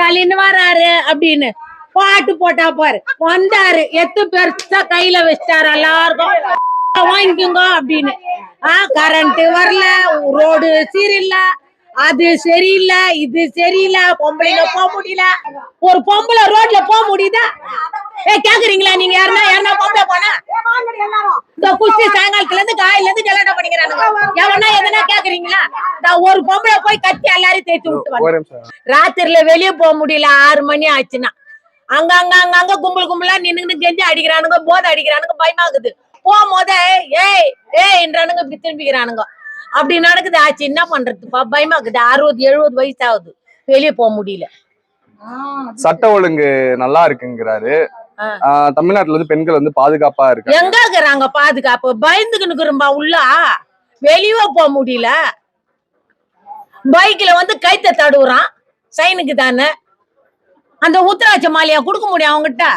ஸ்டாலின் வராரு அப்படின்னு. பாட்டு போட்டா பாரு. வந்தாரு. எத்து பெருசா கையில வச்சிட்டாரு எல்லாருக்கும். வாங்கிக்கோங்க அப்படின்னு. ஆ கரண்ட் வரல. ரோடு சரியில்ல அது சரியில்லை. இது சரியில்லை. பொம்பளைங்க போக முடியல. ஒரு பொம்பளை ரோட்ல போக முடியுதா? ஏ கேக்குறீங்களா? நீங்க யாருன்னா யாருன்னா பொம்பளை போனா? இந்த குச்சி சாயங்காலத்துல இருந்து காயில இருந்து கல்யாணம் பண்ணிக்கிறானுங்க. எவனா எது கேக்குறீங்களா? இந்த ஒரு பொம்பளை போய் கத்தி எல்லாரையும் தேய்ச்சி விட்டு ராத்திரில வெளிய போக முடியல ஆறு மணி ஆச்சுன்னா. அங்க அங்க அங்க அங்க கும்பல் கும்பலா நின்னுட்டு கெஞ்சி அடிக்கிறானுங்க போதை அடிக்கிறானுங்க பயமாகுது. போகும்போதே ஏய் ஏய்ன்றானுங்க இப்படி திரும்பிக்கிறானுங்க. அப்படி நடக்குது ஆச்சு என்ன பண்றதுப்பா? பயமாக்குது அறுபது எழுபது வயசு ஆகுது வெளிய போக முடியல. சட்ட ஒழுங்கு நல்லா இருக்குங்கிறாரு. தமிழ்நாட்டுல வந்து பெண்கள் வந்து பாதுகாப்பா இருக்கு எங்க இருக்கிறாங்க பாதுகாப்பு? பயந்துக்கின்னு இருக்கிறோம்பா உள்ள. வெளியே போக முடியல. பைக்ல வந்து கைத்த தடுவுறான். சைனுக்கு தானே. அந்த உத்தராட்சி மாலையா கொடுக்க முடியும் அவங்ககிட்ட